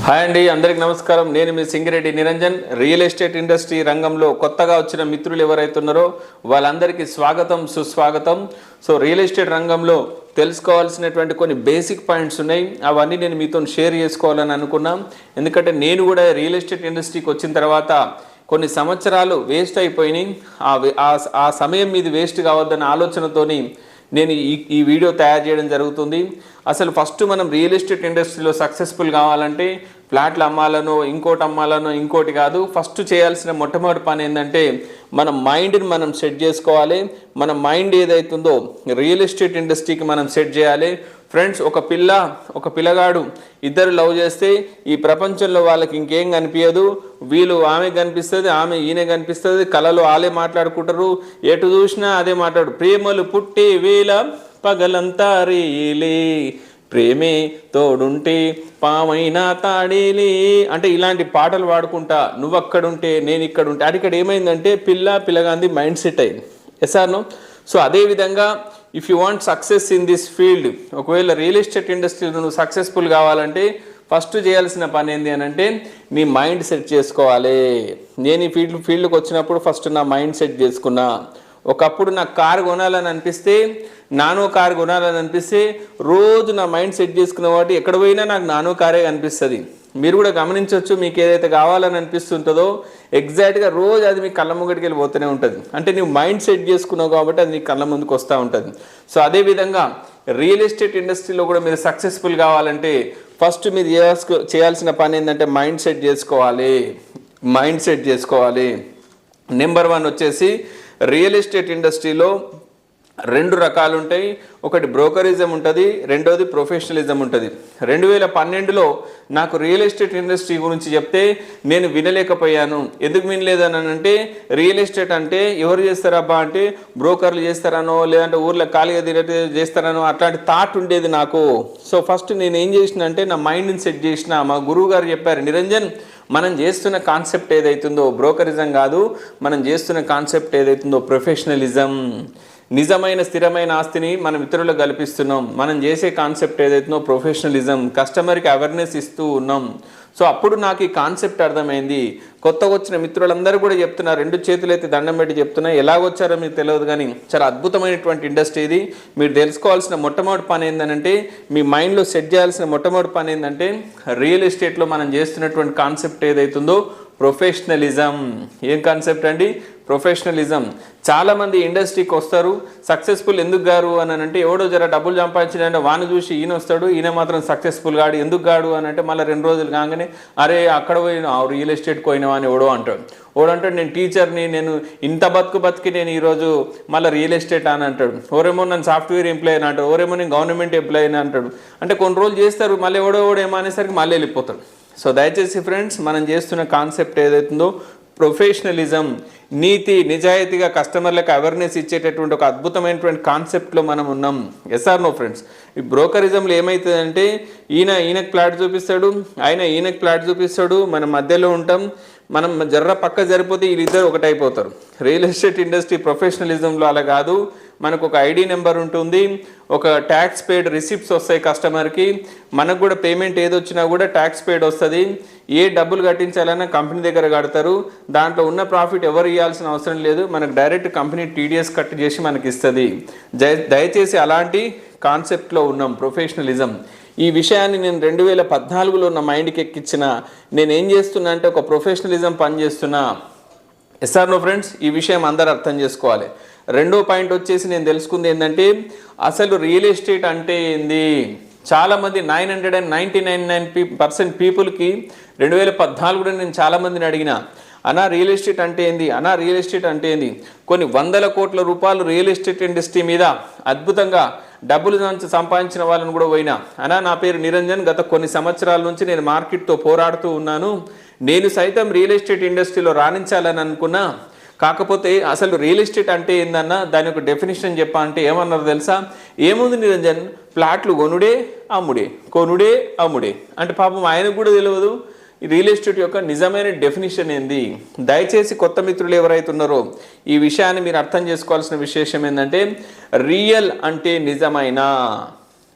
Hi అండి అందరికి నమస్కారం. నేను మీ Singireddy Niranjan. Real estate industry రంగంలో కొత్తగా వచ్చిన మిత్రులు ఎవరైతే ఉన్నారో వాళ్ళందరికీ స్వాగతం సుస్వాగతం. సో రియల్ ఎస్టేట్ రంగంలో తెలుసుకోవాల్సినటువంటి కొన్ని బేసిక్ పాయింట్స్ ఉన్నాయి. అవన్నీ నేను మీతో షేర్ చేసుకోవాలని అనుకున్నాం. ఎందుకంటే నేను కూడా రియల్ ఎస్టేట్ ఇండస్ట్రీకి వచ్చిన తర్వాత కొన్ని సంవత్సరాలు వేస్ట్ అయిపోయినాయి. ఆ వే- ఆ- ఆ సమయం మీది వేస్ట్ కావద్దన్న ఆలోచనతోని నేను ఈ ఈ వీడియో తయారు చేయడం జరుగుతుంది. అసలు ఫస్ట్ మనం రియల్ ఎస్టేట్ ఇండస్ట్రీలో సక్సెస్ఫుల్ కావాలంటే ఫ్లాట్లు అమ్మాలనో ఇంకోటి అమ్మాలనో ఇంకోటి కాదు. ఫస్ట్ చేయాల్సిన మొట్టమొదటి పని ఏంటంటే మన మైండ్ని మనం సెట్ చేసుకోవాలి. మన మైండ్ ఏదైతుందో రియల్ ఎస్టేట్ ఇండస్ట్రీకి మనం సెట్ చేయాలి. ఫ్రెండ్స్ ఒక పిల్ల ఒక పిల్లగాడు ఇద్దరు లవ్ చేస్తే ఈ ప్రపంచంలో వాళ్ళకి ఇంకేం కనిపించదు వీళ్ళు ఆమె కనిపిస్తుంది ఆమె ఈయన కనిపిస్తుంది. కళలు వాళ్ళే మాట్లాడుకుంటారు. ఎటు చూసినా అదే మాట్లాడు. ప్రేమలు పుట్టి వీల పగలంతా రీలే ప్రేమే తోడుంటే పామైనా తాడేలే అంటే ఇలాంటి పాటలు పాడుకుంటా నువ్వు అక్కడుంటే నేను ఇక్కడ ఉంటే అది ఇక్కడ ఏమైందంటే పిల్ల పిల్లగాంది మైండ్ సెట్ అయింది. ఎస్ఆర్ను సో అదేవిధంగా if you want success in this field ఒకవేళ రియల్ ఎస్టేట్ ఇండస్ట్రీలో నువ్వు సక్సెస్ఫుల్ కావాలంటే ఫస్ట్ చేయాల్సిన పని ఏంటి అని అంటే నీ మైండ్ సెట్ చేసుకోవాలి. నేను ఈ ఫీల్డ్ ఫీల్డ్కి వచ్చినప్పుడు ఫస్ట్ నా మైండ్ సెట్ చేసుకున్నా. ఒకప్పుడు నాకు కారు కొనాలని అనిపిస్తే నానో కారు కొనాలని అనిపిస్తే రోజు నా మైండ్ సెట్ చేసుకున్న వాటి ఎక్కడ పోయినా నాకు నానో కారే కనిపిస్తుంది. మీరు కూడా గమనించవచ్చు మీకు ఏదైతే కావాలని అనిపిస్తుంటుందో ఎగ్జాక్ట్గా రోజు అది మీ కళ్ళ ముంగటికి వెళ్ళిపోతూనే ఉంటుంది. అంటే నువ్వు మైండ్ సెట్ చేసుకున్నావు కాబట్టి అది నీ కళ్ళ ముందుకు వస్తూ ఉంటుంది. సో అదేవిధంగా రియల్ ఎస్టేట్ ఇండస్ట్రీలో కూడా మీరు సక్సెస్ఫుల్ కావాలంటే ఫస్ట్ మీరు చేయాల్సి చేయాల్సిన పని ఏంటంటే మైండ్ సెట్ చేసుకోవాలి. మైండ్ సెట్ చేసుకోవాలి. నెంబర్ వన్ వచ్చేసి రియల్ ఎస్టేట్ ఇండస్ట్రీలో రెండు రకాలు ఉంటాయి ఒకటి బ్రోకరిజం ఉంటుంది రెండోది ప్రొఫెషనలిజం ఉంటుంది. రెండు వేల పన్నెండులో నాకు రియల్ ఎస్టేట్ ఇండస్ట్రీ గురించి చెప్తే నేను వినలేకపోయాను. ఎందుకు వినలేదని అంటే రియల్ ఎస్టేట్ అంటే ఎవరు చేస్తారబ్బా అంటే బ్రోకర్లు చేస్తారనో లేదంటే ఊర్లో ఖాళీగా తిరగటే చేస్తారనో అట్లాంటి థాట్ ఉండేది నాకు. సో ఫస్ట్ నేను ఏం చేసిన అంటే నా మైండ్ని సెట్ చేసిన మా గురువు గారు చెప్పారు నిరంజన్ మనం చేస్తున్న కాన్సెప్ట్ ఏదైతుందో బ్రోకరిజం కాదు మనం చేస్తున్న కాన్సెప్ట్ ఏదైతుందో ప్రొఫెషనలిజం. నిజమైన స్థిరమైన ఆస్తిని మనం ఇతరులకు కల్పిస్తున్నాం. మనం చేసే కాన్సెప్ట్ ఏదైతుందో ప్రొఫెషనలిజం కస్టమర్కి అవేర్నెస్ ఇస్తూ ఉన్నాం. సో అప్పుడు నాకు ఈ కాన్సెప్ట్ అర్థమైంది. కొత్తగా వచ్చిన మిత్రులందరూ కూడా చెప్తున్నారు. రెండు చేతులైతే దండం పెట్టి చెప్తున్నా. ఎలాగొచ్చారో మీకు తెలియదు కానీ చాలా అద్భుతమైనటువంటి ఇండస్ట్రీ ఇది. మీరు తెలుసుకోవాల్సిన మొట్టమొదటి పని ఏంటంటే మీ మైండ్లో సెట్ చేయాల్సిన మొట్టమొదటి పని ఏంటంటే రియల్ ఎస్టేట్లో మనం చేస్తున్నటువంటి కాన్సెప్ట్ ఏదైతుందో ప్రొఫెషనలిజం. ఏం కాన్సెప్ట్ అండి? ప్రొఫెషనలిజం. చాలామంది ఇండస్ట్రీకి వస్తారు సక్సెస్ఫుల్ ఎందుకు గారు అని అంటే ఎవడో జర డబ్బులు సంపాదించినంటే వాని చూసి ఈయన వస్తాడు ఈయన మాత్రం సక్సెస్ఫుల్ గాడు ఎందుకు గాడు అని అంటే మళ్ళీ రెండు రోజులు కాగానే అరే అక్కడ పోయిన రియల్ ఎస్టేట్కి పోయినావా అని ఎవడో అంటాడు. ఓడంటాడు నేను టీచర్ని నేను ఇంత బతుకు బతికి నేను ఈరోజు మళ్ళీ రియల్ ఎస్టేట్ అని అంటాడు. ఓరేమో నన్ను సాఫ్ట్వేర్ ఎంప్లాయ్ అని అంటాడు. ఓరేమో నేను గవర్నమెంట్ ఎంప్లాయ్ అని అంటాడు. అంటే కొన్ని రోజులు చేస్తారు మళ్ళీ ఎవడో ఎవడో ఏమో అనేసరికి మళ్ళీ వెళ్ళిపోతాడు. సో దయచేసి ఫ్రెండ్స్ మనం చేస్తున్న కాన్సెప్ట్ ఏదైతుందో ప్రొఫెషనలిజం నీతి నిజాయితీగా కస్టమర్లకు అవేర్నెస్ ఇచ్చేటటువంటి ఒక అద్భుతమైనటువంటి కాన్సెప్ట్లో మనం ఉన్నాం. ఎస్ఆర్ నో ఫ్రెండ్స్ ఈ బ్రోకరిజంలో ఏమవుతుందంటే ఈయన ఈయనకు ప్లాట్ చూపిస్తాడు ఆయన ఈయనకు ప్లాట్ చూపిస్తాడు మనం మధ్యలో ఉంటాం మనం జర్ర పక్క జరిపోతే వీళ్ళిద్దరు ఒకటైపోతారు. రియల్ ఎస్టేట్ ఇండస్ట్రీ ప్రొఫెషనలిజంలో అలా కాదు. మనకు ఒక ఐడి నెంబర్ ఉంటుంది ఒక ట్యాక్స్ పేడ్ రిసిప్ట్స్ వస్తాయి కస్టమర్కి మనకు కూడా పేమెంట్ ఏది వచ్చినా కూడా ట్యాక్స్ పేడ్ వస్తుంది. ఏ డబ్బులు కట్టించాలన్నా కంపెనీ దగ్గర కడతారు. దాంట్లో ఉన్న ప్రాఫిట్ ఎవరు ఇవ్వాల్సిన అవసరం లేదు. మనకు డైరెక్ట్ కంపెనీ టీడీఎస్ కట్ చేసి మనకి ఇస్తుంది. దయచేసి అలాంటి కాన్సెప్ట్లో ఉన్నాం ప్రొఫెషనలిజం ఈ విషయాన్ని నేను రెండు వేల పద్నాలుగులో నా మైండ్కి ఎక్కించిన నేను ఏం చేస్తున్నా అంటే ఒక ప్రొఫెషనలిజం పనిచేస్తున్నా. ఎస్ఆర్ నో ఫ్రెండ్స్ ఈ విషయం అందరు అర్థం చేసుకోవాలి. రెండో పాయింట్ వచ్చేసి నేను తెలుసుకుంది ఏంటంటే అసలు రియల్ ఎస్టేట్ అంటే ఏంది? చాలామంది nine hundred and ninety nine nine P percent పీపుల్కి రెండు వేల పద్నాలుగులో నేను చాలామందిని అడిగిన అనా రియల్ ఎస్టేట్ అంటే ఏంది? అనా రియల్ ఎస్టేట్ అంటే ఏంది? కొన్ని వందల కోట్ల రూపాయలు రియల్ ఎస్టేట్ ఇండస్ట్రీ మీద అద్భుతంగా డబ్బులు సంపాదించిన వాళ్ళని కూడా పోయినా అనా నా పేరు నిరంజన్ గత కొన్ని సంవత్సరాల నుంచి నేను మార్కెట్తో పోరాడుతూ ఉన్నాను. నేను సైతం రియల్ ఎస్టేట్ ఇండస్ట్రీలో రాణించాలని అనుకున్నా కాకపోతే అసలు రియల్ ఎస్టేట్ అంటే ఏందన్నా దాని యొక్క డెఫినేషన్ చెప్పా అంటే ఏమన్నారు తెలుసా? ఏముంది నిరంజన్? ప్లాట్లు కొనుడే అమ్ముడే. కొనుడే అమ్ముడే. అంటే పాపం ఆయనకు కూడా తెలియదు. రియల్ ఎస్టేట్ యొక్క నిజమైన డెఫినేషన్ ఏంది? దయచేసి కొత్త మిత్రులు ఎవరైతే ఉన్నారో ఈ విషయాన్ని మీరు అర్థం చేసుకోవాల్సిన విశేషం ఏంటంటే రియల్ అంటే నిజమైన.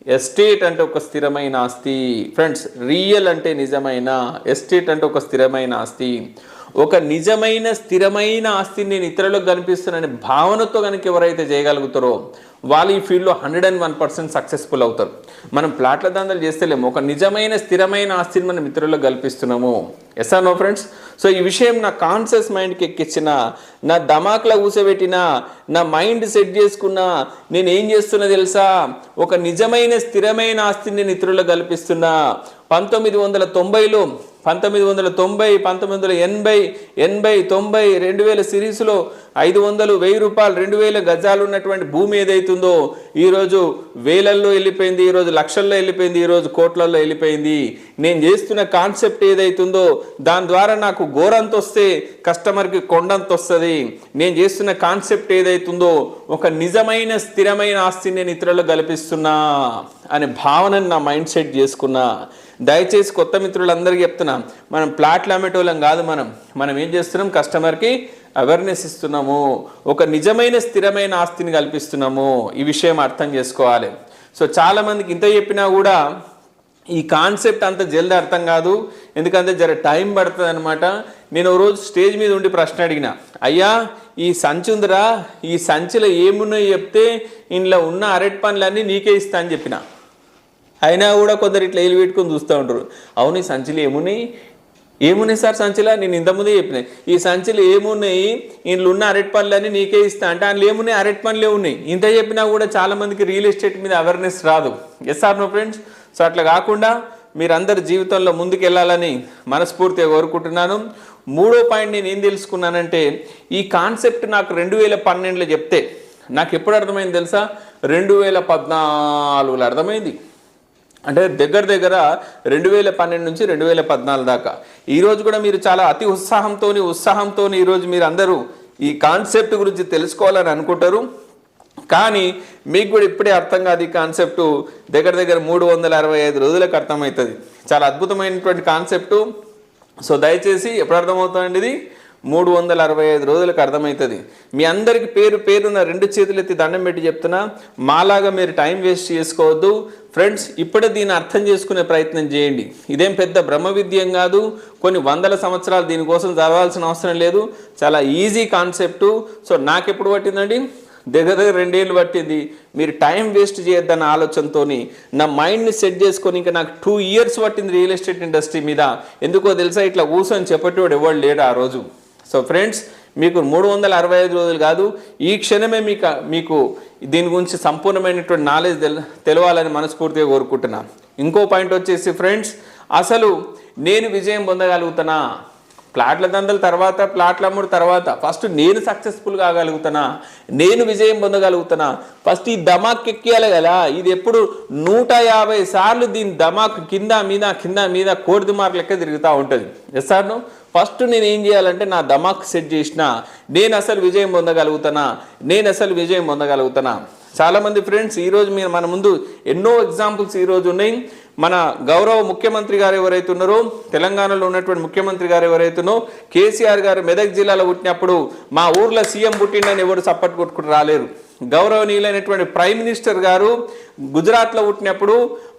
ఎస్టేట్ అంటే ఒక స్థిరమైన ఆస్తి. ఫ్రెండ్స్ రియల్ అంటే నిజమైన. ఎస్టేట్ అంటే ఒక స్థిరమైన ఆస్తి. ఒక నిజమైన స్థిరమైన ఆస్తిని నేను ఇతరులకు కనిపిస్తున్నానని భావనతో కనుక ఎవరైతే చేయగలుగుతారో వాళ్ళు ఈ ఫీల్డ్లో hundred and one percent successful అవుతారు. మనం ప్లాట్ల దందలు చేస్తలేము. ఒక నిజమైన స్థిరమైన ఆస్తిని మనం ఇతరులకు కల్పిస్తున్నాము. Yes or no friends so ఈ విషయం నా కాన్షియస్ మైండ్కి ఎక్కించిన నా దమాక్లో కూసబెట్టిన నా మైండ్ సెట్ చేసుకున్న నేను ఏం చేస్తున్నా తెలుసా? ఒక నిజమైన స్థిరమైన ఆస్తిని నేను ఇతరులకు కల్పిస్తున్నా పంతొమ్మిది వందల తొంభైలో పంతొమ్మిది వందల తొంభై పంతొమ్మిది వందల ఎనభై ఎనభై తొంభై రెండు వేల సిరీస్లో ఐదు వందలు వెయ్యి రూపాయలు రెండు వేల గజాలు ఉన్నటువంటి భూమి ఏదైతుందో ఈరోజు వేలల్లో వెళ్ళిపోయింది ఈరోజు లక్షల్లో వెళ్ళిపోయింది ఈరోజు కోట్లల్లో వెళ్ళిపోయింది. నేను చేస్తున్న కాన్సెప్ట్ ఏదైతుందో దాని ద్వారా నాకు గోరంత వస్తే కస్టమర్కి కొండంత వస్తుంది నేను చేస్తున్న కాన్సెప్ట్ ఏదైతుందో ఒక నిజమైన స్థిరమైన ఆస్తిని నేను ఇతరులకు కల్పిస్తున్నా అనే భావనను నా మైండ్ సెట్ చేసుకున్నా. దయచేసి కొత్త మిత్రులందరికీ చెప్తున్నా మనం ప్లాట్లు అమ్మేటోళ్ళం కాదు మనం. మనం ఏం చేస్తున్నాం? కస్టమర్కి అవేర్నెస్ ఇస్తున్నాము. ఒక నిజమైన స్థిరమైన ఆస్తిని కల్పిస్తున్నాము. ఈ విషయం అర్థం చేసుకోవాలి. సో చాలామందికి ఇంత చెప్పినా కూడా ఈ కాన్సెప్ట్ అంత జల్ది అర్థం కాదు. ఎందుకంటే జర టైం పడుతుంది అనమాట నేను ఓ రోజు స్టేజ్ మీద ఉండి ప్రశ్న అడిగిన అయ్యా ఈ సంచి ఉందిరా? ఈ సంచిలో ఏమున్నాయో చెప్తే ఇంట్లో ఉన్న అరటి పనులన్నీ నీకే ఇస్తా అని చెప్పిన. అయినా కూడా కొందరు ఇట్లా ఏలు పెట్టుకొని చూస్తూ ఉంటారు అవును ఈ సంచిలో ఏమున్నాయి? ఏమున్నాయి సార్ సంచిలో? నేను ఇంతకుముందే చెప్పినాయి ఈ సంచిలో ఏమున్నాయి? ఇంట్లో ఉన్న అరటి పనులన్నీ నీకే ఇస్తా అంటే అందులో ఏమున్నాయి? అరటి పనులే ఉన్నాయి. ఇంత చెప్పినా కూడా చాలా మందికి రియల్ ఎస్టేట్ మీద అవేర్నెస్ రాదు. Yes or no friends so అట్లా కాకుండా మీరందరి జీవితంలో ముందుకెళ్ళాలని మనస్ఫూర్తిగా కోరుకుంటున్నాను. మూడో పాయింట్ నేను ఏం తెలుసుకున్నానంటే ఈ కాన్సెప్ట్ నాకు రెండు వేల పన్నెండులో చెప్తే నాకు ఎప్పుడు అర్థమైంది తెలుసా? రెండు వేల పద్నాలుగులో అర్థమైంది. అంటే దగ్గర దగ్గర రెండు వేల పన్నెండు నుంచి రెండు వేల పద్నాలుగు దాకా. ఈరోజు కూడా మీరు చాలా అతి ఉత్సాహంతో ఉత్సాహంతో ఈరోజు మీరు అందరూ ఈ కాన్సెప్ట్ గురించి తెలుసుకోవాలని అనుకుంటారు. కానీ మీకు కూడా ఇప్పుడే అర్థం కాదు ఈ కాన్సెప్ట్. దగ్గర దగ్గర మూడు వందల అరవై ఐదు రోజులకు అర్థమవుతుంది. చాలా అద్భుతమైనటువంటి కాన్సెప్టు. సో దయచేసి ఎప్పుడు అర్థమవుతుందండి ఇది? మూడు వందల అరవై ఐదు రోజులకు అర్థమవుతుంది. మీ అందరికి పేరు పేరున రెండు చేతులు ఎత్తి దండం పెట్టి చెప్తున్నా. మాలాగా మీరు టైం వేస్ట్ చేసుకోవద్దు. ఫ్రెండ్స్ ఇప్పుడే దీన్ని అర్థం చేసుకునే ప్రయత్నం చేయండి. ఇదేం పెద్ద బ్రహ్మ విద్యం కాదు. కొన్ని వందల సంవత్సరాలు దీనికోసం చదవాల్సిన అవసరం లేదు. చాలా ఈజీ కాన్సెప్టు సో నాకు ఎప్పుడు పట్టిందండి? దగ్గర దగ్గర రెండేళ్ళు పట్టింది. మీరు టైం వేస్ట్ చేయొద్దన్న ఆలోచనతో నా మైండ్ని సెట్ చేసుకొని ఇంకా నాకు టూ ఇయర్స్ పట్టింది రియల్ ఎస్టేట్ ఇండస్ట్రీ మీద. ఎందుకో తెలుసా? ఇట్లా కూర్చొని చెప్పేటోడు ఎవరు లేడు ఆ రోజు. సో ఫ్రెండ్స్ మీకు మూడు వందల అరవై ఐదు రోజులు కాదు ఈ క్షణమే మీకు మీకు దీని గురించి సంపూర్ణమైనటువంటి నాలెడ్జ్ తెల్ తెలవాలని మనస్ఫూర్తిగా కోరుకుంటున్నాను ఇంకో పాయింట్ వచ్చేసి ఫ్రెండ్స్ అసలు నేను విజయం పొందగలుగుతానా ప్లాట్ల దందల తర్వాత ప్లాట్ల అమ్ముడు తర్వాత ఫస్ట్ నేను సక్సెస్ఫుల్ కాగలుగుతానా నేను విజయం పొందగలుగుతానా ఫస్ట్ ఈ ధమాక్ ఎక్కియాలి కదా ఇది ఎప్పుడు నూట యాభై సార్లు దీని దమాక్ కింద మీద కింద మీద కోడి దిమాక్ లెక్క తిరుగుతూ ఉంటుంది. ఎస్ సార్ను ఫస్ట్ నేను ఏం చేయాలంటే నా దమాక్ సెట్ చేసిన నేను అసలు విజయం పొందగలుగుతానా నేను అసలు విజయం పొందగలుగుతానా. చాలామంది ఫ్రెండ్స్ ఈరోజు మీరు మన ముందు ఎన్నో ఎగ్జాంపుల్స్ ఈరోజు ఉన్నాయి. మన గౌరవ ముఖ్యమంత్రి గారు ఎవరైతే ఉన్నారో తెలంగాణలో ఉన్నటువంటి ముఖ్యమంత్రి గారు ఎవరైతున్నారో కేసీఆర్ గారు మెదక్ జిల్లాలో పుట్టినప్పుడు మా ఊర్లో సీఎం పుట్టిండని ఎవరు సపోర్ట్ కొట్టుకుని రాలేరు. గౌరవనీయులైనటువంటి ప్రైమ్ మినిస్టర్ గారు గుజరాత్లో పుట్టినప్పుడు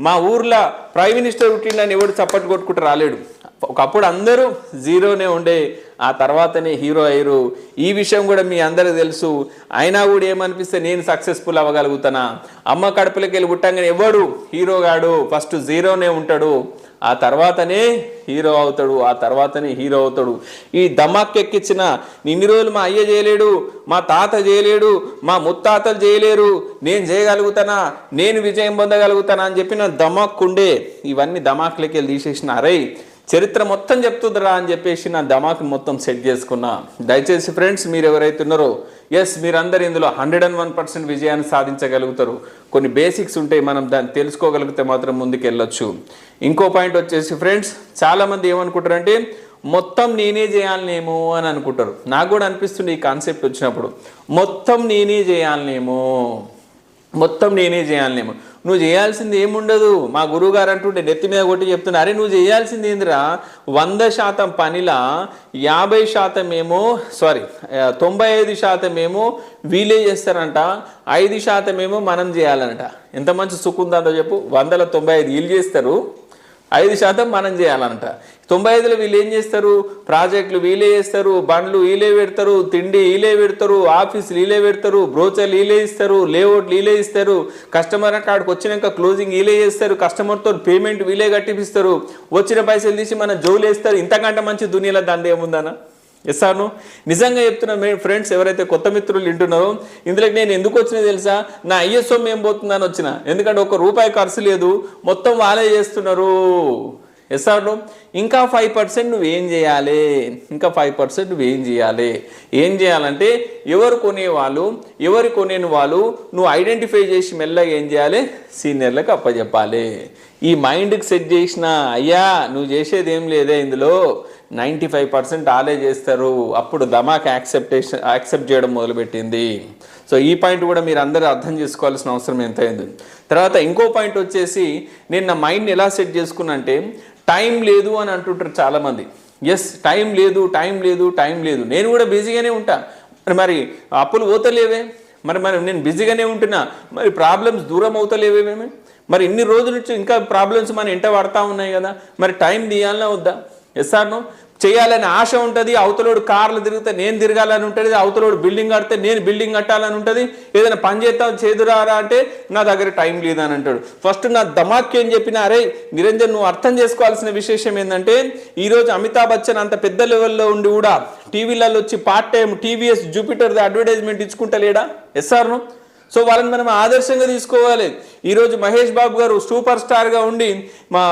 మా ఊర్లో ప్రైమ్ మినిస్టర్ పుట్టిండని ఎవడు చప్పట్లు కొట్టుకుంటూ రాలేడు. ఒకప్పుడు అందరూ జీరోనే ఉండే ఆ తర్వాతనే హీరో అయ్యారు. ఈ విషయం కూడా మీ అందరూ తెలుసు. అయినా కూడా ఏమనిపిస్తే నేను సక్సెస్ఫుల్ అవ్వగలుగుతానా? అమ్మ కడుపులోకి వెళ్ళి పుట్టంగానే ఎవడు? హీరో గాడు. ఫస్ట్ జీరోనే ఉంటాడు. ఆ తర్వాతనే హీరో అవుతాడు. ఆ తర్వాతనే హీరో అవుతాడు. ఈ దమాక్ ఎక్కించిన ఇన్ని రోజులు మా అయ్య చేయలేడు మా తాత చేయలేడు మా ముత్తాతలు చేయలేరు. నేను చేయగలుగుతానా? నేను విజయం పొందగలుగుతానా? అని చెప్పిన దమాక్ ఉండే ఇవన్నీ దమాక్లకి వెళ్ళి తీసేసిన అరే. చరిత్ర మొత్తం చెప్తుందిరా అని చెప్పేసి నా దమాక్ మొత్తం సెట్ చేసుకున్నా. దయచేసి ఫ్రెండ్స్ మీరు ఎవరైతే ఉన్నారో ఎస్ మీరందరూ ఇందులో హండ్రెడ్ అండ్ వన్ పర్సెంట్ విజయాన్ని సాధించగలుగుతారు. కొన్ని బేసిక్స్ ఉంటాయి మనం దాన్ని తెలుసుకోగలిగితే మాత్రం ముందుకు వెళ్ళొచ్చు ఇంకో పాయింట్ వచ్చేసి ఫ్రెండ్స్ చాలామంది ఏమనుకుంటారంటే మొత్తం నేనే చేయాలనేమో అని అనుకుంటారు. నాకు కూడా అనిపిస్తుంది ఈ కాన్సెప్ట్ వచ్చినప్పుడు. మొత్తం నేనే చేయాలనేమో మొత్తం నేనే చేయాలనేమో. నువ్వు చేయాల్సింది ఏముండదు. మా గురువు గారు అంటుంటే నెత్తి మీద కొట్టి చెప్తున్నా అరే నువ్వు చేయాల్సింది ఏందిరా? వంద శాతం పనిలా యాభై శాతం ఏమో సారీ తొంభై ఐదు శాతం ఏమో వీలే చేస్తారంట ఐదు శాతం ఏమో మనం చేయాలంట. ఎంత మంచి సుఖం ఉందో చెప్పు వందల తొంభై ఐదు వీళ్ళు చేస్తారు. ఐదు శాతం మనం చేయాలంట. తొంభై ఐదులో వీళ్ళు ఏం చేస్తారు? ప్రాజెక్టులు వీలే చేస్తారు బండ్లు వీలే పెడతారు తిండి వీలే పెడతారు ఆఫీసులు వీలే పెడతారు బ్రోచర్లు వీలే ఇస్తారు లేఅవుట్లు వీలే ఇస్తారు కస్టమర్ కాడికి వచ్చినాక క్లోజింగ్ వీలే చేస్తారు కస్టమర్తో పేమెంట్ వీలే కట్టిపిస్తారు వచ్చిన పైసలు తీసి మన జోలు వేస్తారు ఇంతకంటే మంచి దునియాలో దండ ఏముందనా నిజంగా చెప్తున్నా మీ ఫ్రెండ్స్ ఎవరైతే కొత్త మిత్రులు వింటున్నారో ఇందులోకి నేను ఎందుకు వచ్చినా తెలుసా? నా ఐఎస్ఓ ఏం పోతుందని వచ్చిన. ఎందుకంటే ఒక రూపాయి ఖర్చు లేదు మొత్తం వాళ్ళే చేస్తున్నారు. ఎస్ ఇంకా ఫైవ్ పర్సెంట్ నువ్వేం చేయాలి? ఇంకా ఫైవ్ పర్సెంట్ నువ్వేం చేయాలి? ఏం చేయాలంటే ఎవరు కొనేవాళ్ళు ఎవరు కొనేని వాళ్ళు నువ్వు ఐడెంటిఫై చేసి మెల్లగా ఏం చేయాలి? సీనియర్లకు అప్పచెప్పాలి. ఈ మైండ్కి సెట్ చేసిన అయ్యా నువ్వు చేసేది ఏం లేదే ఇందులో. నైంటీ ఫైవ్ పర్సెంట్ ఆలే చేస్తారు. అప్పుడు ధమాక్ యాక్సెప్టేషన్ యాక్సెప్ట్ చేయడం మొదలుపెట్టింది. సో ఈ పాయింట్ కూడా మీరు అందరూ అర్థం చేసుకోవాల్సిన అవసరం ఎంతైంది. తర్వాత ఇంకో పాయింట్ వచ్చేసి నేను నా మైండ్ని ఎలా సెట్ చేసుకున్నా అంటే టైం లేదు అని అంటుంటారు చాలామంది. ఎస్ టైం లేదు టైం లేదు టైం లేదు. నేను కూడా బిజీగానే ఉంటా. మరి మరి అప్పులు పోతలేవే? మరి మరి నేను బిజీగానే ఉంటున్నా. మరి ప్రాబ్లమ్స్ దూరం అవుతలేవేమేమి మరి ఇన్ని రోజుల నుంచి ఇంకా ప్రాబ్లమ్స్ మన ఇంట పడతా ఉన్నాయి కదా. మరి టైం తీయాలన్నా వద్దా? ఎస్ చేయాలని ఆశ ఉంటుంది అవతలోడు కార్లు తిరిగితే నేను తిరగాలని ఉంటుంది అవతలోడు బిల్డింగ్ కడితే నేను బిల్డింగ్ కట్టాలని ఉంటుంది. ఏదైనా పని చేస్తా చేదురారా అంటే నా దగ్గర టైం లేదని అంటాడు. ఫస్ట్ నా దమాక్ ఏం చెప్పినా అరే నిరంజన్ నువ్వు అర్థం చేసుకోవాల్సిన విశేషం ఏంటంటే ఈరోజు అమితాబ్ బచ్చన్ అంత పెద్ద లెవెల్లో ఉండి కూడా టీవీలలో వచ్చి part time TVS Jupiter advertisement ఇచ్చుకుంటలేడా? ఎస్ఆర్ను సో వాళ్ళని మనం ఆదర్శంగా తీసుకోవాలి. ఈరోజు మహేష్ బాబు గారు సూపర్ స్టార్గా ఉండి మా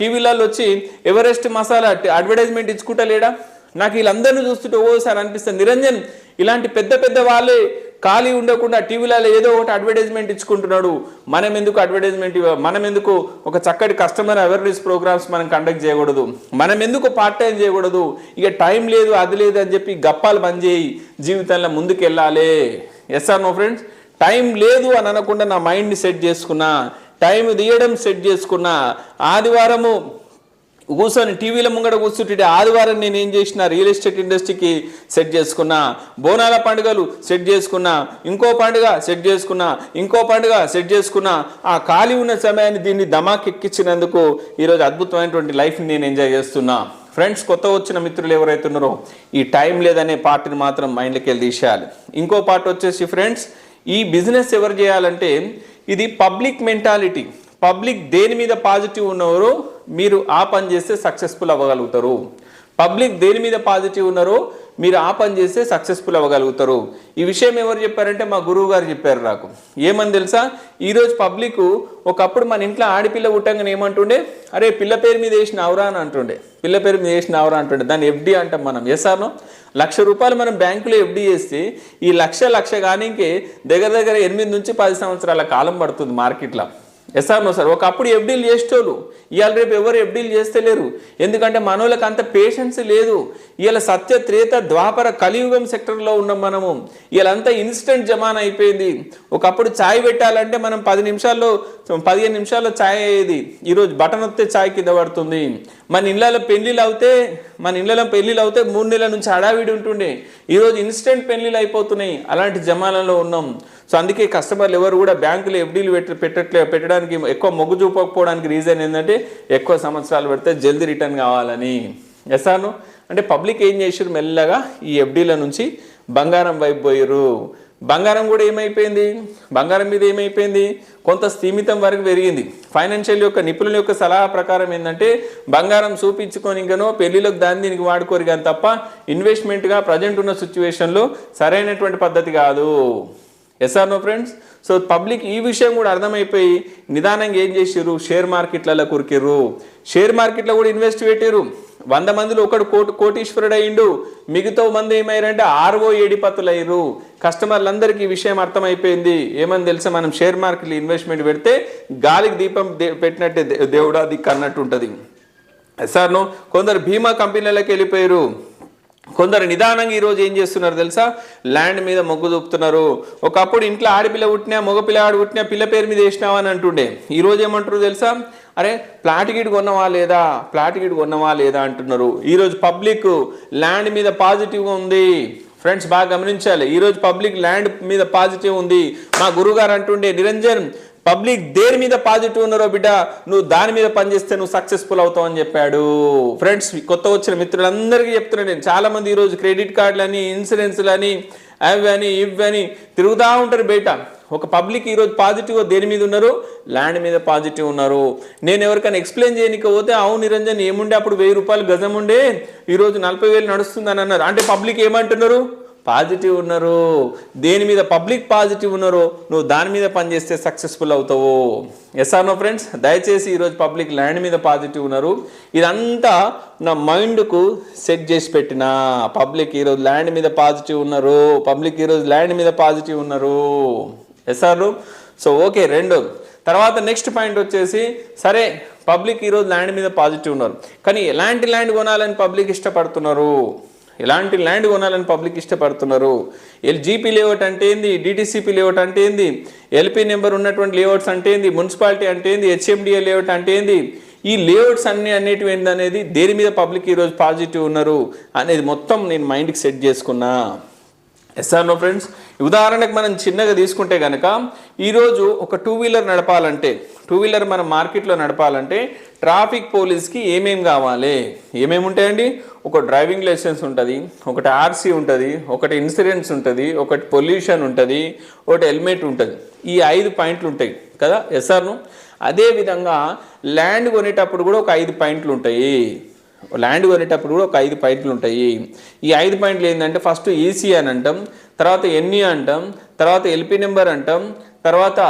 టీవీలలో వచ్చి ఎవరెస్ట్ మసాలా అడ్వర్టైజ్మెంట్ ఇచ్చుకుంటా లేడా నాకు వీళ్ళందరినీ చూస్తుంటే ఓసారి అనిపిస్తుంది. నిరంజన్ ఇలాంటి పెద్ద పెద్ద వాళ్ళే ఖాళీ ఉండకుండా టీవీలలో ఏదో ఒకటి అడ్వర్టైజ్మెంట్ ఇచ్చుకుంటున్నాడు. మనం ఎందుకు అడ్వర్టైజ్మెంట్ ఇవ్వ మనం ఎందుకు ఒక చక్కటి కస్టమర్ అవేర్నెస్ ప్రోగ్రామ్స్ మనం కండక్ట్ చేయకూడదు? మనం ఎందుకు పార్ట్ టైం చేయకూడదు? ఇక టైం లేదు అది లేదు అని చెప్పి గప్పాలు బంద్ చేయి. జీవితంలో ముందుకు వెళ్ళాలి yes or no friends time లేదు అని అనకుండా నా మైండ్ని సెట్ చేసుకున్నా టైం తీయడం సెట్ చేసుకున్నా ఆదివారము కూర్చొని టీవీల ముంగడ కూర్చుంటే ఆదివారం నేను ఏం చేసిన రియల్ ఎస్టేట్ ఇండస్ట్రీకి సెట్ చేసుకున్నా బోనాల పండుగలు సెట్ చేసుకున్నా ఇంకో పండుగ సెట్ చేసుకున్నా ఇంకో పండుగ సెట్ చేసుకున్నా ఆ ఖాళీ ఉన్న సమయాన్ని దీన్ని దమాక్ ఎక్కించినందుకు ఈరోజు అద్భుతమైనటువంటి లైఫ్ని నేను ఎంజాయ్ చేస్తున్నా. ఫ్రెండ్స్ కొత్త వచ్చిన మిత్రులు ఎవరైతే ఉన్నారో ఈ టైం లేదనే పార్ట్ని మాత్రం మైండ్కి వెళ్ళి తీసేయాలి. ఇంకో పార్ట్ వచ్చేసి ఫ్రెండ్స్ ఈ బిజినెస్ ఎవరు చేయాలంటే ఇది పబ్లిక్ మెంటాలిటీ. పబ్లిక్ దేని మీద పాజిటివ్ ఉన్నవారో మీరు ఆ పని చేస్తే సక్సెస్ఫుల్ అవ్వగలుగుతారు. పబ్లిక్ దేని మీద పాజిటివ్ ఉన్నారో మీరు ఆ పని చేస్తే సక్సెస్ఫుల్ అవ్వగలుగుతారు. ఈ విషయం ఎవరు చెప్పారంటే మా గురువు గారు చెప్పారు నాకు. ఏమని తెలుసా? ఈరోజు పబ్లిక్ ఒకప్పుడు మన ఇంట్లో ఆడపిల్ల పుట్టంగానే ఏమంటుండే? అరే పిల్ల పేరు మీద వేసిన అవరా అని అంటుండే. పిల్ల పేరు మీద వేసిన అవరా అంటుండే. దాన్ని ఎఫ్డీ అంటాం మనం. ఎసాను లక్ష రూపాయలు మనం బ్యాంకులో ఎఫ్డీ చేస్తే ఈ లక్ష లక్ష కానీకి దగ్గర దగ్గర ఎనిమిది నుంచి పది సంవత్సరాల కాలం పడుతుంది మార్కెట్లో. ఎస్ఆర్ నో సార్ ఒకప్పుడు ఎఫ్డీలు చేసేటోళ్ళు ఇవాళ రేపు ఎవరు ఎఫ్డీలు చేస్తలేరు. ఎందుకంటే మనోళ్ళకి అంత పేషెన్స్ లేదు. ఇవాళ సత్య త్రేత ద్వాపర కలియుగం సెక్టర్లో ఉన్నాం మనము. ఇవాళంతా ఇన్స్టెంట్ జమాన్ అయిపోయింది. ఒకప్పుడు ఛాయ్ పెట్టాలంటే మనం పది నిమిషాల్లో పదిహేను నిమిషాల్లో ఛాయ్ అయ్యేది. ఈరోజు బటన్ వస్తే ఛాయ్ కింద పడుతుంది. మన ఇళ్ళలో పెళ్ళిళ్ళు అవుతే మన ఇళ్ళలో పెళ్ళిళ్ళు అవుతే మూడు నెలల నుంచి హడావిడి ఉంటుండే. ఈరోజు ఇన్స్టెంట్ పెళ్ళిళ్ళు అయిపోతున్నాయి. అలాంటి జమానాలో ఉన్నాం. సో అందుకే కస్టమర్లు ఎవరు కూడా బ్యాంకులో ఎఫ్డీలు పెట్టి పెట్టట్లే పెట్టడానికి ఎక్కువ మొగ్గు చూపకపోవడానికి రీజన్ ఏంటంటే ఎక్కువ సంవత్సరాలు పెడితే జల్దీ రిటర్న్ కావాలని. ఎసాను అంటే పబ్లిక్ ఏం చేసారు మెల్లగా ఈ ఎఫ్డీల నుంచి బంగారం వైపు పోయారు బంగారం కూడా ఏమైపోయింది? బంగారం మీద ఏమైపోయింది? కొంత స్థీమితం వరకు పెరిగింది. ఫైనాన్షియల్ యొక్క నిపుణుల యొక్క సలహా ప్రకారం ఏంటంటే బంగారం చూపించుకొని ఇంకనో పెళ్ళిలోకి దాన్ని దీనికి వాడుకోరు కానీ తప్ప ఇన్వెస్ట్మెంట్గా ప్రజెంట్ ఉన్న సిచ్యువేషన్లో సరైనటువంటి పద్ధతి కాదు. Yes or no friends so public ఈ విషయం కూడా అర్థమైపోయి నిదానంగా ఏం చేసిర్రు? షేర్ మార్కెట్లలో కురికిర్రు. షేర్ మార్కెట్లో కూడా ఇన్వెస్ట్ పెట్టిర్రు. వంద మందిలో ఒకడు కోటి కోటీశ్వరుడు అయిండు మిగతా మంది ఏమయ్యారంటే ఆర్ఓ ఏడిపత్తులు అయ్యారు కస్టమర్లందరికీ ఈ విషయం అర్థమైపోయింది. ఏమని తెలుసా? మనం షేర్ మార్కెట్లో ఇన్వెస్ట్మెంట్ పెడితే గాలికి దీపం దే- పెట్టినట్టే దే- దేవుడా దిక్కు అన్నట్టు ఉంటుంది సార్ కొందరు బీమా కంపెనీలకు వెళ్ళిపోయారు కొందరు నిదానంగా ఈరోజు ఏం చేస్తున్నారు తెలుసా? ల్యాండ్ మీద మొగ్గు చూపుతున్నారు. ఒకప్పుడు ఇంట్లో ఆడపిల్ల పుట్టినా మగపిల్ల ఆడు పుట్టినా పిల్ల పేరు మీద వేసినావా అని అంటుండే. ఈ రోజు ఏమంటారు తెలుసా? అరే ప్లాట్ గీడ్ కొన్నవా లేదా? ప్లాట్ గిట్ కొన్నవా లేదా అంటున్నారు. ఈరోజు పబ్లిక్ ల్యాండ్ మీద పాజిటివ్గా ఉంది. ఫ్రెండ్స్ బాగా గమనించాలి. ఈరోజు పబ్లిక్ ల్యాండ్ మీద పాజిటివ్ ఉంది. మా గురుగారు అంటుండే నిరంజన్ పబ్లిక్ దేని మీద పాజిటివ్ ఉన్నారో బిడ్డ నువ్వు దాని మీద పనిచేస్తే నువ్వు సక్సెస్ఫుల్ అవుతావు అని చెప్పాడు. ఫ్రెండ్స్ కొత్త వచ్చిన మిత్రులందరికీ చెప్తున్నాను నేను. చాలా మంది ఈరోజు క్రెడిట్ కార్డులని ఇన్సూరెన్స్లని అవి అని ఇవి అని తిరుగుతూ ఉంటారు బయట. ఒక పబ్లిక్ ఈరోజు పాజిటివ్ దేని మీద ఉన్నారు? ల్యాండ్ మీద పాజిటివ్ ఉన్నారు. నేను ఎవరికైనా ఎక్స్ప్లెయిన్ చేయనికపోతే అవును నిరంజన్ ఏముండే అప్పుడు వెయ్యి రూపాయలు గజం ఉండే? ఈరోజు నలభై వేలు నడుస్తుందని అన్నారు. అంటే పబ్లిక్ ఏమంటున్నారు? పాజిటివ్ ఉన్నారు. దేని మీద పబ్లిక్ పాజిటివ్ ఉన్నారో నువ్వు దాని మీద పనిచేస్తే సక్సెస్ఫుల్ అవుతావు. ఎస్ ఆర్ నో ఫ్రెండ్స్ దయచేసి ఈరోజు పబ్లిక్ ల్యాండ్ మీద పాజిటివ్ ఉన్నారు. ఇదంతా నా మైండ్కు సెట్ చేసి పెట్టిన. పబ్లిక్ ఈరోజు ల్యాండ్ మీద పాజిటివ్ ఉన్నారు. పబ్లిక్ ఈరోజు ల్యాండ్ మీద పాజిటివ్ ఉన్నారు. ఎస్ఆర్ సో ఓకే రెండు. తర్వాత నెక్స్ట్ పాయింట్ వచ్చేసి సరే పబ్లిక్ ఈరోజు ల్యాండ్ మీద పాజిటివ్ ఉన్నారు. కానీ ఎలాంటి ల్యాండ్ కొనాలని పబ్లిక్ ఇష్టపడుతున్నారు? ఎలాంటి ల్యాండ్ కొనాలని పబ్లిక్ ఇష్టపడుతున్నారు? ఎల్జీపీ లేఅవుట్ అంటే ఏంది? డిటిసిపి లేఅవుట్ అంటే ఏంది? ఎల్పీ నెంబర్ ఉన్నటువంటి లేఅవుట్స్ అంటే ఏంది? మున్సిపాలిటీ అంటే ఏంది? హెచ్ఎండిఏ లేఅవుట్ అంటే ఏంది? ఈ లేఅవుట్స్ అన్ని అనేటివి ఏంటనేది దేని మీద పబ్లిక్ ఈరోజు పాజిటివ్ ఉన్నారు అనేది మొత్తం నేను మైండ్కి సెట్ చేసుకున్నా. Yes or no friends? ఉదాహరణకు మనం చిన్నగా తీసుకుంటే కనుక ఈరోజు ఒక టూ వీలర్ నడపాలంటే టూ వీలర్ మనం మార్కెట్లో నడపాలంటే ట్రాఫిక్ పోలీస్కి ఏమేమి కావాలి? ఏమేమి ఉంటాయండి? ఒక డ్రైవింగ్ లైసెన్స్ ఉంటుంది ఒకటి ఆర్సీ ఉంటుంది ఒకటి ఇన్సూరెన్స్ ఉంటుంది ఒకటి పొల్యూషన్ ఉంటుంది ఒకటి హెల్మెట్ ఉంటుంది. ఈ ఐదు పాయింట్లు ఉంటాయి కదా ఎస్ఆర్ను అదేవిధంగా ల్యాండ్ కొనేటప్పుడు కూడా ఒక ఐదు పాయింట్లు ఉంటాయి. ల్యాండ్ కొనేటప్పుడు కూడా ఒక ఐదు పాయింట్లు ఉంటాయి. ఈ ఐదు పాయింట్లు ఏంటంటే ఫస్ట్ ఈసీ అని అంటాం తర్వాత ఎన్ఈ అంటాం తర్వాత ఎల్పి నెంబర్ అంటాం తర్వాత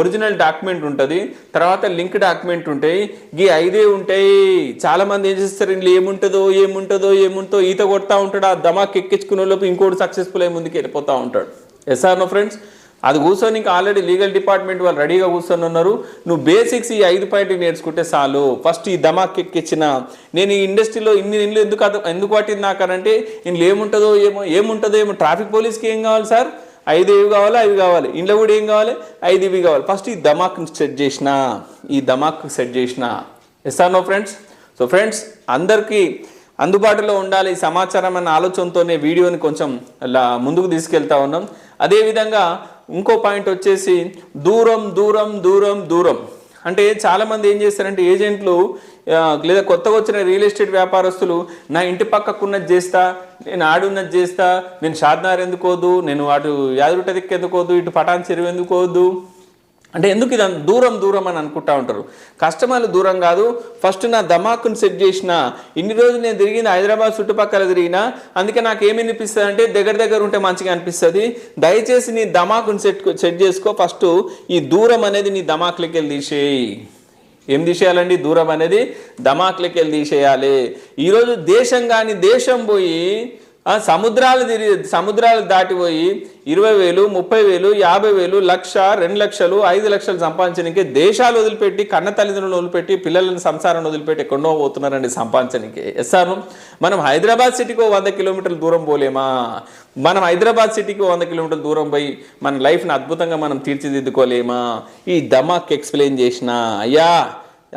ఒరిజినల్ డాక్యుమెంట్ ఉంటుంది తర్వాత లింక్ డాక్యుమెంట్ ఉంటాయి. ఈ ఐదే ఉంటాయి. చాలామంది ఏం చేస్తారు? ఇంట్లో ఏముంటుందో ఏముంటుందో ఏముంటుందో ఈత కొడతా ఉంటాడు ఆ దమాక్ ఎక్కించుకునే లోపు ఇంకోటి సక్సెస్ఫుల్ అయ్యి ముందుకు వెళ్ళిపోతూ ఉంటాడు ఎస్ఆర్ నో ఫ్రెండ్స్ అది కూర్చొని ఇంకా ఆల్రెడీ లీగల్ డిపార్ట్మెంట్ వాళ్ళు రెడీగా కూర్చొని ఉన్నారు. నువ్వు బేసిక్స్ ఈ ఐదు పాయింట్లు నేర్చుకుంటే చాలు. ఫస్ట్ ఈ దమాక్ ఎక్కిచ్చిన. నేను ఈ ఇండస్ట్రీలో ఇన్ని ఇల్లు ఎందుకు ఎందుకు పట్టింది నాకనంటే ఇందులో ఏముంటుందో ఏమో ఏముంటుందో ఏమో ట్రాఫిక్ పోలీస్కి ఏం కావాలి సార్? ఐదు ఇవి కావాలి అవి కావాలి. ఇంట్లో కూడా ఏం కావాలి? ఐదు ఇవి కావాలి. ఫస్ట్ ఈ దమాక్ సెట్ చేసిన. ఈ దమాక్ సెట్ చేసిన. Yes or no friends so friends అందరికీ అందుబాటులో ఉండాలి ఈ సమాచారం అన్న ఆలోచనతోనే వీడియోని కొంచెం అలా ముందుకు తీసుకెళ్తా ఉన్నాం. అదేవిధంగా ఇంకో పాయింట్ వచ్చేసి దూరం దూరం దూరం దూరం. అంటే చాలామంది ఏం చేస్తారంటే ఏజెంట్లు లేదా కొత్తగా వచ్చిన రియల్ ఎస్టేట్ వ్యాపారస్తులు నా ఇంటి పక్కకున్నది చేస్తా నేను ఆడున్నది చేస్తా నేను షాద్నార్ ఎందుకోదు నేను అటు యాదరుట దిక్కు ఎందుకోదు ఇటు పటాన్ చెరువు ఎందుకోదు అంటే ఎందుకు ఇది దూరం దూరం అని అనుకుంటా ఉంటారు? కస్టమర్లు దూరం కాదు. ఫస్ట్ నా దమాకుని సెట్ చేసిన ఇన్ని రోజులు నేను తిరిగిన హైదరాబాద్ చుట్టుపక్కల తిరిగినా అందుకే నాకు ఏమి అనిపిస్తుంది అంటే దగ్గర దగ్గర ఉంటే మంచిగా అనిపిస్తుంది. దయచేసి నీ దమాకుని సెట్ సెట్ చేసుకో. ఫస్ట్ ఈ దూరం అనేది నీ ధమాకులకి వెళ్ళి తీసేయి. ఏం తీసేయాలండి? దూరం అనేది ధమాకులకి వెళ్ళి తీసేయాలి. ఈరోజు దేశం కానీ దేశం పోయి సముద్రాలు తిరిగి సముద్రాలు దాటిపోయి ఇరవై వేలు ముప్పై వేలు యాభై వేలు లక్ష రెండు లక్షలు ఐదు లక్షలు సంపాదించడానికి దేశాలు వదిలిపెట్టి కన్న తల్లిదండ్రులను వదిలిపెట్టి పిల్లలను సంసారాన్ని వదిలిపెట్టి ఎక్కడో పోతున్నారండి సంపాదించడానికి. ఎస్ఆర్ మనం హైదరాబాద్ సిటీకి ఓ వంద కిలోమీటర్ల దూరం పోలేమా? మనం హైదరాబాద్ సిటీకి వంద కిలోమీటర్ల దూరం పోయి మన లైఫ్ని అద్భుతంగా మనం తీర్చిదిద్దుకోలేమా? ఈ దమాక్ ఎక్స్ప్లెయిన్ చేసిన అయ్యా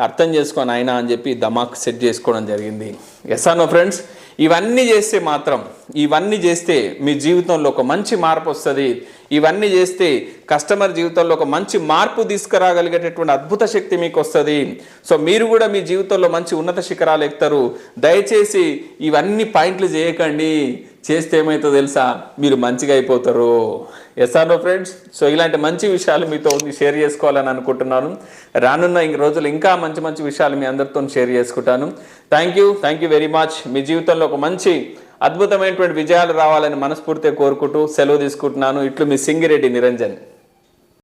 అర్థం చేసుకోని ఆయన అని చెప్పి దమాక్ సెట్ చేసుకోవడం జరిగింది. ఎస్ నో ఫ్రెండ్స్ ఇవన్నీ చేస్తే మాత్రం ఇవన్నీ చేస్తే మీ జీవితంలో ఒక మంచి మార్పు వస్తుంది. ఇవన్నీ చేస్తే కస్టమర్ జీవితంలో ఒక మంచి మార్పు తీసుకురాగలిగేటటువంటి అద్భుత శక్తి మీకు వస్తుంది. సో మీరు కూడా మీ జీవితంలో మంచి ఉన్నత శిఖరాలు ఎక్కుతారు. దయచేసి ఇవన్నీ పాయింట్లు చేయకండి. చేస్తే ఏమవుతుందో తెలుసా? మీరు మంచిగా అయిపోతారు. ఎస్ఆర్ఓ ఫ్రెండ్స్ సో ఇలాంటి మంచి విషయాలు మీతో షేర్ చేసుకోవాలని అనుకుంటున్నాను. రానున్న ఇంక రోజులు ఇంకా మంచి మంచి విషయాలు మీ అందరితో షేర్ చేసుకుంటాను. Thank you thank you very much మీ జీవితంలో ఒక మంచి అద్భుతమైనటువంటి విజయాలు రావాలని మనస్ఫూర్తిగా కోరుకుంటూ సెలవు తీసుకుంటున్నాను. ఇట్లు మీ సింగిరెడ్డి నిరంజన్.